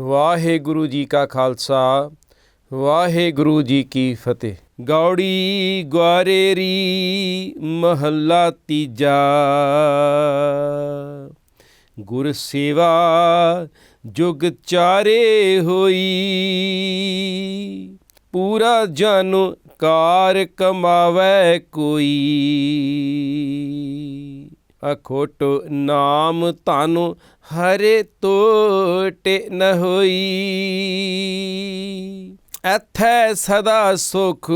ਵਾਹਿਗੁਰੂ ਜੀ ਕਾ ਖਾਲਸਾ, ਵਾਹਿਗੁਰੂ ਜੀ ਕੀ ਫਤਿਹ। ਗੌੜੀ ਗਵਾਰੇਰੀ ਮਹੱਲਾ ਤੀਜਾ। ਗੁਰ ਸੇਵਾ ਜੁਗ ਚਾਰੇ ਹੋਈ। ਪੂਰਾ ਜਨ ਕਾਰ ਕਮਾਵੇ ਕੋਈ। ਅਖੋਟ ਨਾਮ ਤਾਨੂੰ ਹਰੇ ਟੋਟੇ ਨ ਹੋਈ। ਐਥੈ ਸਦਾ ਸੁਖ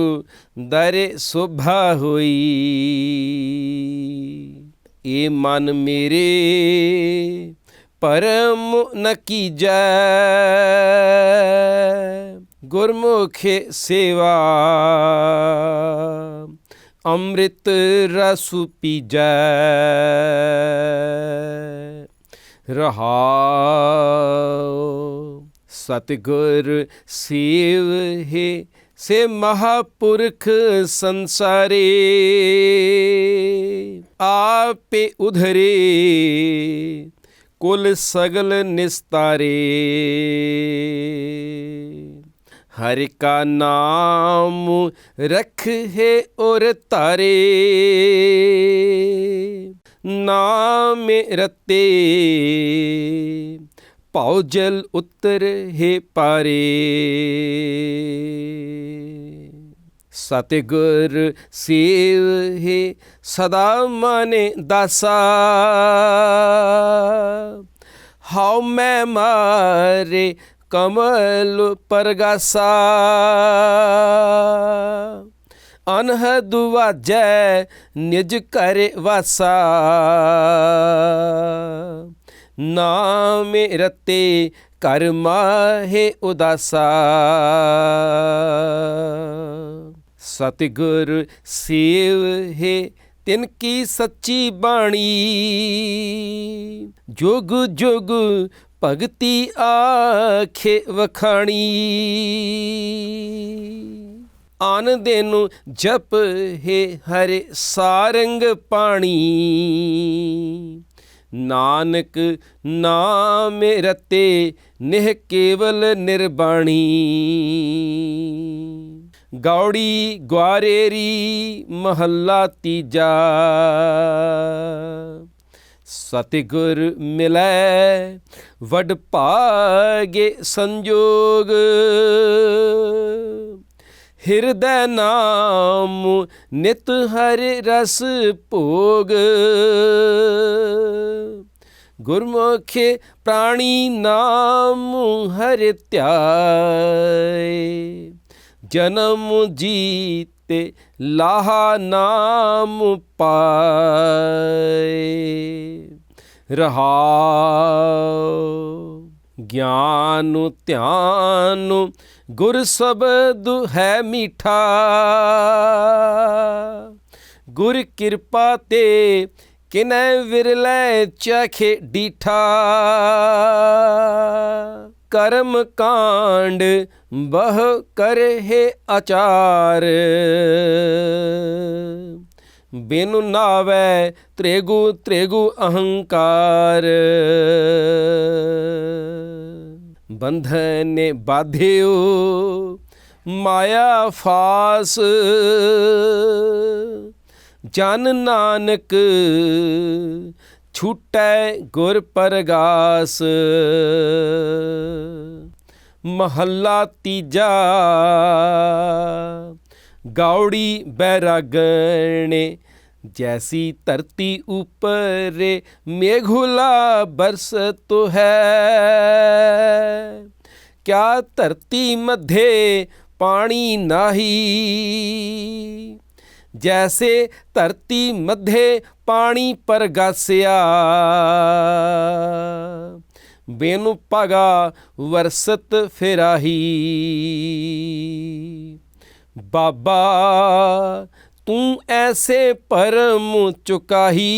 ਦਰੇ ਸੁਭਾ ਹੋਈ। ਏ ਮਨ ਮੇਰੇ, ਪਰਮ ਨ ਕੀਜੈ। ਗੁਰਮੁਖੇ ਸੇਵਾ ਅੰਮ੍ਰਿਤ ਰਸ ਪੀਜੈ ਰਹਾਉ ਸਤਿਗੁਰ ਸੇਵ ਹੈ ਸੇ ਮਹਾਪੁਰਖ ਸੰਸਾਰੇ ਆਪੇ ਉਧਰੇ ਕੁਲ ਸਗਲ ਨਿਸਤਾਰੇ ਹਰਿ ਕਾ ਨਾਮ ਰਖ ਹੈ ਔਰ ਤਾਰੇ ਨਾਮ ਰਤੇ ਭਉ ਜਲ ਉਤਰ ਹੈ ਪਾਰੇ। ਸਤਿਗੁਰ ਸੇਵ ਹੈ ਸਦਾ ਮਨੇ ਦਾਸਾ। ਹਉ ਮੈਂ ਮਾਰੇ ਕਮਲ ਪਰਗਾਸਾ। ਅਨਹਦ ਵਾਜੈ ਨਿਜ ਘਰ ਵਾਸਾ। ਨਾਮੇ ਰਤੇ ਕਰ ਮਾਹੇ ਉਦਾਸਾ। ਸਤਿਗੁਰ ਸੇਵ ਹੈ ਤਿਨ ਕੀ ਸੱਚੀ ਬਾਣੀ। ਜੁਗ ਜੁਗ ਭਗਤੀ ਆਖੇ ਵਖਾਣੀ। ਆਨ ਦੇ ਨੂੰ ਜਪ ਹੈ ਹਰੇ ਸਾਰੰਗ ਪਾਣੀ। ਨਾਨਕ ਨਾਮ ਰਤੇ ਨਿਹ ਕੇਵਲ ਨਿਰਬਾਣੀ। ਗੌੜੀ ਗਵਾਰੇਰੀ ਮਹੱਲਾ ਤੀਜਾ। ਸਤਿਗੁਰ ਮਿਲੈ ਵਡ ਭਾਗੇ ਸੰਜੋਗ। ਹਿਰਦੈ ਨਾਮ ਨਿਤ ਹਰਿ ਰਸ ਭੋਗ। ਗੁਰਮੁਖੇ ਪ੍ਰਾਣੀ ਨਾਮ ਹਰਿ ਧਿਆਏ। ਜਨਮ ਜੀਤੇ ਲਾਹਾ ਨਾਮ ਪਾਏ। ਰਹਾਉ ਗਿਆਨ ਧਿਆਨ ਗੁਰ ਸ਼ਬਦ ਹੈ ਮੀਠਾ। ਗੁਰ ਕਿਰਪਾ ਤੇ ਕਿਨੈ ਵਿਰਲੇ ਚਖੇ ਡੀਠਾ। ਕਰਮ ਕਾਂਡ ਬਹ ਕਰਹਿ ਆਚਾਰ। ਬਿਨੁ ਨਾਵੇ ਤ੍ਰੇਗੂ ਤ੍ਰੇਗੂ ਅਹੰਕਾਰ। ਬੰਧਨ ਨੇ ਬਾਧਿਓ ਮਾਇਆ ਫਾਸ। ਜਨ ਨਾਨਕ ਛੂਟੈ ਗੁਰ ਪਰਗਾਸ। ਮਹੱਲਾ ਤੀਜਾ ਗੌੜੀ ਬੈਰਾਗਣੇ, ਜੈਸੀ ਧਰਤੀ ਉਪਰੇ ਮੇਘੁਲਾ ਬਰਸਤ ਹੈ। ਕਿਆ ਧਰਤੀ ਮਧੇ ਪਾਣੀ ਨਾਹੀ? ਜੈਸੇ ਧਰਤੀ ਮਧੇ ਪਾਣੀ ਪਰਗਾਸਿਆ। ਬੇਨੁ ਪਗਾ ਵਰਸਤ ਫਿਰਾਹੀ। ਬਾਬਾ ਤੂੰ ਐਸੇ ਪਰਮ ਚੁਕਾਹੀ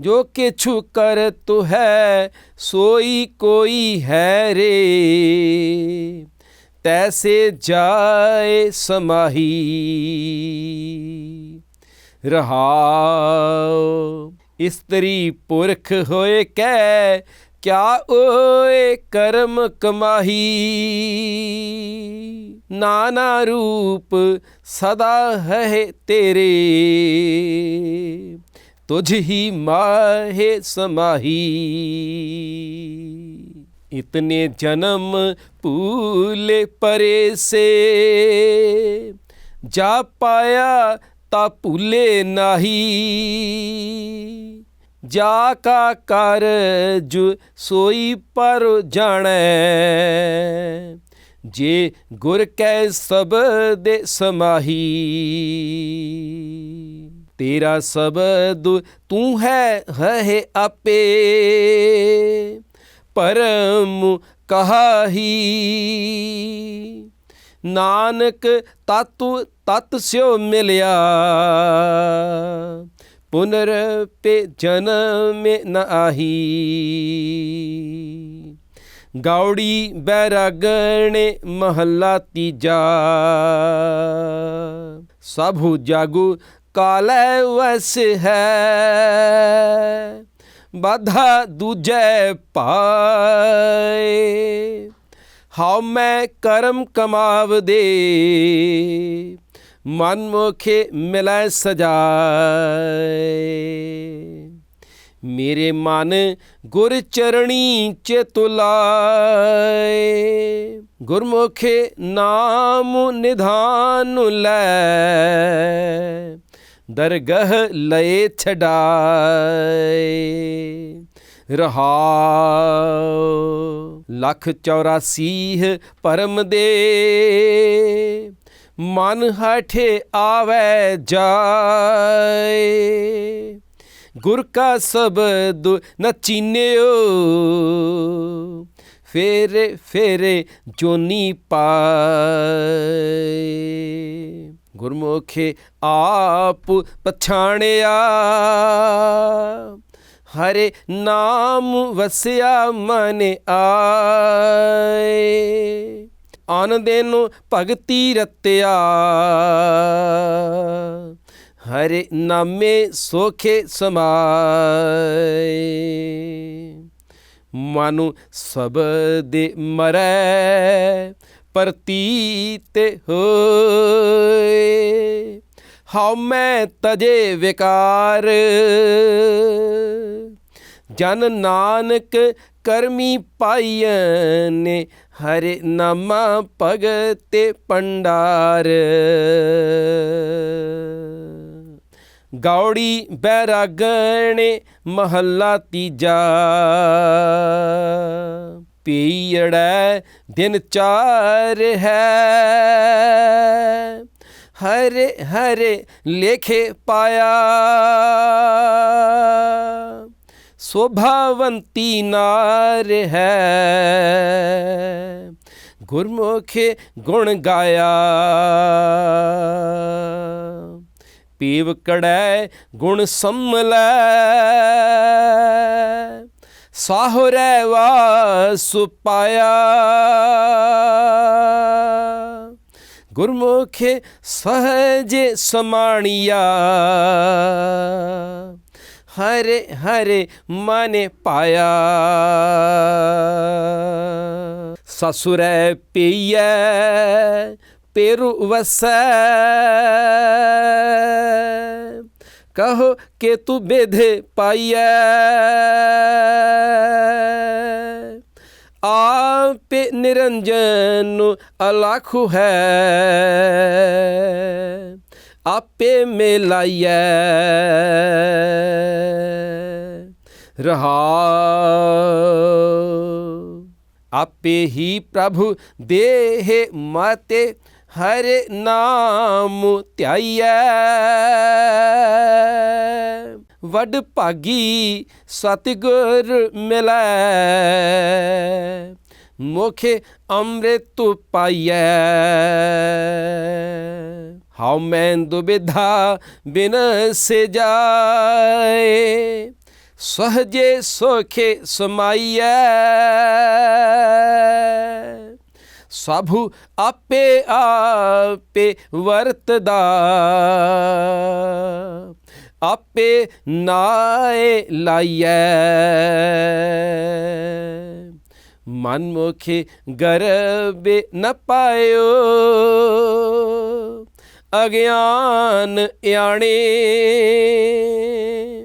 ਜੋ ਕਿਛੁ ਕਰ ਤੂ ਹੈ ਸੋਈ ਕੋਈ ਹੈ ਰੇ ਤੈਸੇ ਜਾਏ ਸਮਾਹੀ ਰਹਾਉ ਇਸਤਰੀ ਪੁਰਖ ਹੋਏ ਕੈ ਕਿਆ ਓਏ ਕਰਮ ਕਮਾਹੀ ਨਾਨਾ ਰੂਪ ਸਦਾ ਹੈ ਤੇਰੇ ਤੁਝ ਹੀ ਮਾਹੇ ਸਮਾਹੀ ਇਤਨੇ ਜਨਮ ਭੂਲੇ ਪਰੇ ਸੇ ਜਾ ਪਾਇਆ ਤਾ ਭੂਲੇ ਨਾਹੀ ਜਾ ਕਾ ਕਾਰਜ ਸੋਈ ਪਰ ਜਾਣੈ। ਜੇ ਗੁਰ ਕੈ ਸਬਦ ਸਮਾਹੀ, ਤੇਰਾ ਸਬਦ ਤੂੰ ਹੈ ਹੈ ਆਪੇ। ਪਰਮ ਕਹਾਹੀ, ਨਾਨਕ ਤਤੁ ਤਤ ਸਿਓ ਮਿਲਿਆ। ਪੁਨਰ ਪੇ ਜਨਮ ਨ ਆਹੀ। ਗਾਉੜੀ ਬੈਰਾਗਣੇ ਮਹੱਲਾ ਤੀਜਾ। ਸਭੂ ਜਾਗੂ ਕਾਲੈ ਵਸ ਹੈ। ਬਾਧਾ ਦੂਜੈ ਪਾਏ। ਹਉ ਮੈਂ ਕਰਮ ਕਮਾਵ ਦੇ ਮਨ ਮੁਖੇ ਮਿਲੈ ਸਜਾਏ। ਮੇਰੇ ਮਨ ਗੁਰ ਚਰਣੀ ਚਿਤ ਲਾਏ ਗੁਰਮੁਖੇ ਨਾਮ ਨਿਧਾਨ ਲੈ। ਦਰਗਹ ਲਏ ਛਡਾਏ। ਰਹਾਉ ਲੱਖ 84 ਪਰਮ ਦੇ। ਮਨ ਹਠੇ ਆਵੇ ਜਾਏ। ਗੁਰ ਕਾ ਸ਼ਬਦ ਨ ਚੀਨਿਓ। ਫੇਰੇ ਫੇਰੇ ਜੋਨੀ ਪਾਏ। ਗੁਰਮੁਖੇ ਆਪ ਪਛਾਣਿਆ। ਹਰੇ ਨਾਮ ਵਸਿਆ ਮਨ ਆਏ। ਆਨ ਨੂੰ ਭਗਤੀ ਰਤਿਆ। ਹਰੇ ਨਾਮੇ ਸੋਖੇ ਸਮਾਏ। ਮਨੁ ਦੇ ਮਰੈ ਪ੍ਰਤੀਤ ਹੋਏ। ਹਉ ਮੈਂ ਤਜੇ ਵਿਕਾਰ। ਜਨ ਨਾਨਕ ਕਰਮੀ ਪਾਈਐ ਹਰਿ ਨਾਮਾ ਭਗਤੇ ਪੰਡਾਰ ਗੌੜੀ ਬੈਰਾਗਣੇ ਮਹੱਲਾ ਤੀਜਾ, ਪੀੜੈ ਦਿਨ ਚਾਰ ਹੈ। ਹਰੇ ਹਰੇ ਲੇਖੇ ਪਾਇਆ। ਸ਼ੋਭਾਵੰਤੀ ਨਾਰ ਹੈ। ਗੁਰਮੁਖ ਗੁਣ ਗਾਇਆ। ਪੀਵ ਕੜੈ ਗੁਣ ਸੰਮਲੈ। ਸਾਹੁਰੈ ਵਾਸ ਪਾਇਆ। ਗੁਰਮੁਖੇ ਸਹਜੇ ਸਮਾਣੀਆ। ਹਰੇ ਹਰੇ ਮਨੇ ਪਾਇਆ। ਸਸੁਰੈ ਪਈਐ, ਪੇਰੂ ਵਸੈ। ਕਹੋ ਕਿ ਤੂੰ ਬੇਧੇ ਪਾਈਐ। ਆਪੇ ਨਿਰੰਜਨ ਅਲਖ ਹੈ। ਆਪੇ ਮਿਲਾਈਐ। ਰਹਾ। ਆਪੇ ਹੀ ਪ੍ਰਭੂ ਦੇਹ ਮਤੇ ਹਰੇ ਨਾਮ ਧਿਆਈਐ। ਵਡ ਭਾਗੀ ਸਤਿਗੁਰ ਮਿਲੈ। ਮੁਖੇ ਅੰਮ੍ਰਿਤ ਪਾਈਐ। ਹਉ ਮੈਂ ਦੁਬਿਧਾ ਬਿਨ ਸੇ ਜਾਏ ਸਹਜੇ ਸੋਖੇ ਸਮਾਈਐ। ਸਭੂ ਆਪੇ ਆਪੇ ਵਰਤਦਾ, ਆਪੇ ਨਾਏ ਲਾਈਐ। ਮਨਮੁਖੇ ਗਰਬੇ ਨ ਪਾਇਓ ਅਗਿਆਨ ਆਣੇ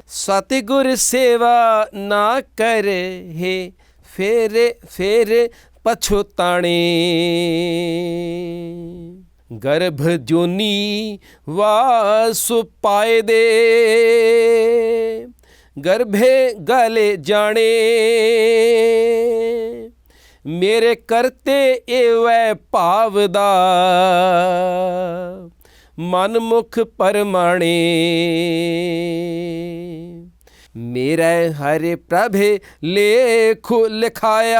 ਸਤਿਗੁਰ ਸੇਵਾ ਨਾ ਕਰੇ ਫੇਰੇ ਫੇਰੇ ਪਛੁਤਾਣੇ ਗਰਭ ਜੋਨੀ ਵਾਸ ਪਾਏ ਦੇ। ਗਰਭੇ ਗਲੇ ਜਾਣੇ। ਮੇਰੇ ਕਰਤੇ ਏਵੈ ਭਾਵ ਦਾ। ਮਨ ਮੁਖ ਪਰਮਾਣੇ। ਮੇਰਾ ਹਰੇ ਪ੍ਰਭੇ ਲੇਖ ਲਿਖਾਇਆ।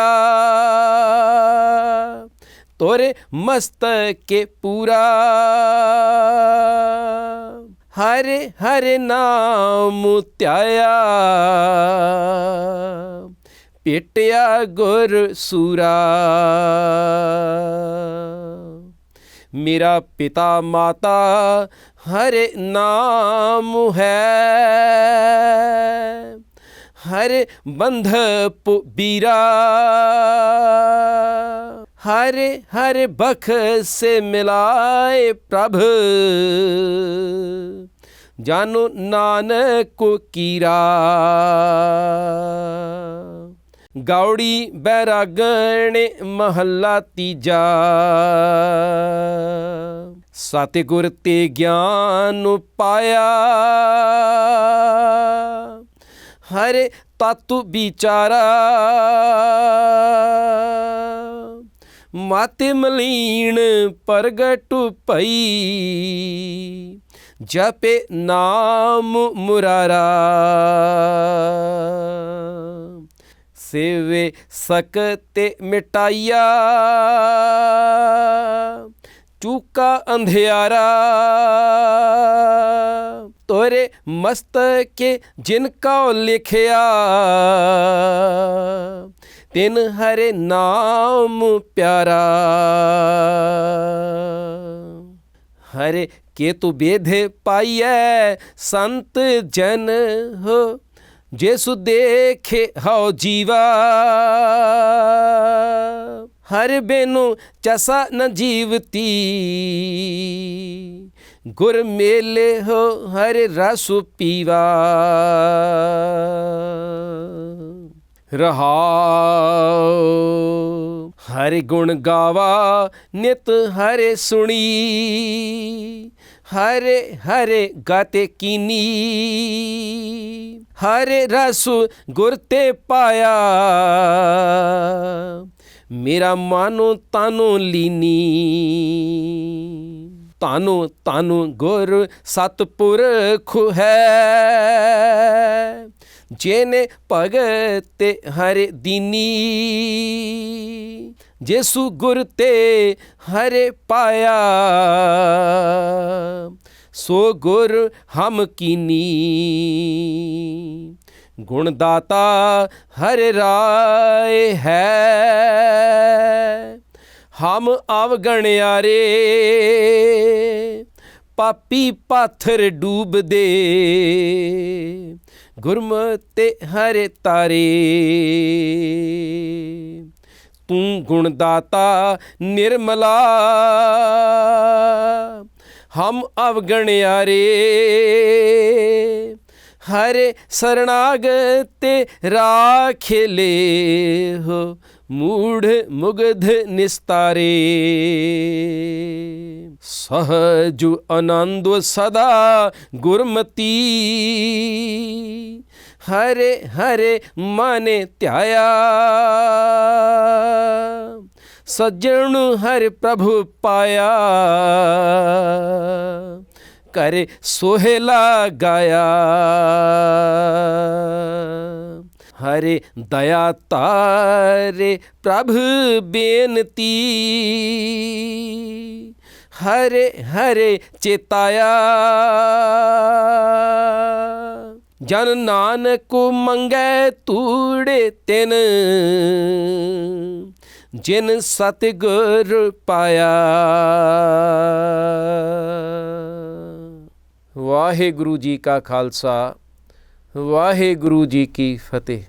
ਤੋਰੇ ਮਸਤਕੇ ਪੂਰਾ। ਹਰ ਹਰ ਨਾਮ ਧਿਆਇਆ। ਪੇਟਿਆ ਗੁਰ ਸੂਰਾ। ਮੇਰਾ ਪਿਤਾ ਮਾਤਾ ਹਰ ਨਾਮ ਹੈ। ਹਰ ਬੰਧ ਪੁਬੀਰਾ ਹਰੇ, ਹਰ ਬਖ ਸੇ ਮਿਲਾਏ ਪ੍ਰਭ। ਜਾਨੋ ਨਾਨਕ ਕੀਰਾ। ਗੌੜੀ ਬੈਰਾਗਣੇ ਮਹੱਲਾ ਤੀਜਾ। ਸਤਿਗੁਰ ਤੇ ਗਿਆਨ ਪਾਇਆ। ਹਰੇ ਤਤੁ ਵਿਚਾਰਾ। ਮਾਤੇ ਮਲੀਨ ਪ੍ਰਗਟ ਭਈ। ਜਪੇ ਨਾਮ ਮੁਰਾਰਾ। ਸੇਵੇ ਸਕਤੇ ਮਿਟਾਇਆ ਚੂਕਾ ਅੰਧਿਆਰਾ। ਤੋਰੇ ਮਸਤਕੇ ਜਿਨ ਕਾ ਲਿਖਿਆ। ਤਿਨ ਹਰੇ ਨਾਮ ਪਿਆਰਾ। ਹਰੇ ਕੇ ਤੂ ਬੇਧੇ ਪਾਈਐ, ਸੰਤ ਜਨ ਹੋ ਜੇਸੁ ਦੇਖੇ, ਹਉ ਜੀਵਾ। ਹਰ ਬੇਨੂ ਚਸਾ ਨ ਜੀਵਤੀ। ਗੁਰ ਮੇਲੇ ਹੋ, ਹਰ ਰਸੁ ਪੀਵਾ। ਰਹਾਉ, ਹਰਿ ਗੁਣ ਗਾਵਾ, ਨਿਤ ਹਰੇ ਸੁਣੀ। ਹਰੇ ਹਰੇ ਗਾਤੇ ਕੀਨੀ। ਹਰੇ ਰਸੁ ਗੁਰ ਤੇ ਪਾਇਆ। ਮੇਰਾ ਮਾਨੋ ਤਾਨੋ ਲੀਨੀ। ਤਾਨੋ ਤਾਨੋ ਗੁਰ ਸਤਪੁਰਖ ਹੈ। ਜੇਨੇ ਭਗਤ ਹਰਿ ਦੀਨੀ। ਜੇਸੂ ਗੁਰ ਤੇ ਹਰੇ ਪਾਇਆ। ਸੋ ਗੁਰ ਹਮ ਕੀਨੀ ਗੁਣ ਦਾਤਾ ਹਰ ਰਾਏ ਹੈ। ਹਮ ਅਵਗਣਿਆਰੇ ਪਾਪੀ ਪਾਥਰ ਡੂਬਦੇ। ਗੁਰਮਤਿ ਹਰੇ ਤਾਰੇ। ਤੂੰ ਗੁਣਦਾਤਾ ਨਿਰਮਲਾ। ਹਮ ਅਵਗਣਿਆਰੇ ਹਰੇ ਸਰਣਾਗਤੇ ਰਾਖਲੇ ਹੋ ਮੂੜ ਮੁਗਧ ਨਿਸਤਾਰੇ। ਸਹਜ ਆਨੰਦ ਸਦਾ ਗੁਰਮਤੀ। ਹਰੇ ਹਰੇ ਮਨ ਧਿਆਇਆ। ਸੱਜਣ ਹਰਿ ਪ੍ਰਭੂ ਪਾਇਆ। ਕਰੇ ਸੋਹਿਲਾ ਗਾਇਆ। ਹਰੇ ਦਇਆ ਤਾਰੇ ਪ੍ਰਭ ਬੇਨਤੀ। ਹਰੇ ਹਰੇ ਚੇਤਾਇਆ। ਜਨ ਨਾਨਕ ਮੰਗੈ ਤੂੜੇ ਤਿਨ। ਜਿਨ ਸਤਿਗੁਰ ਪਾਇਆ। ਵਾਹਿਗੁਰੂ ਜੀ ਕਾ ਖਾਲਸਾ ਵਾਹਿਗੁਰੂ ਜੀ ਕੀ ਫਤਿਹ।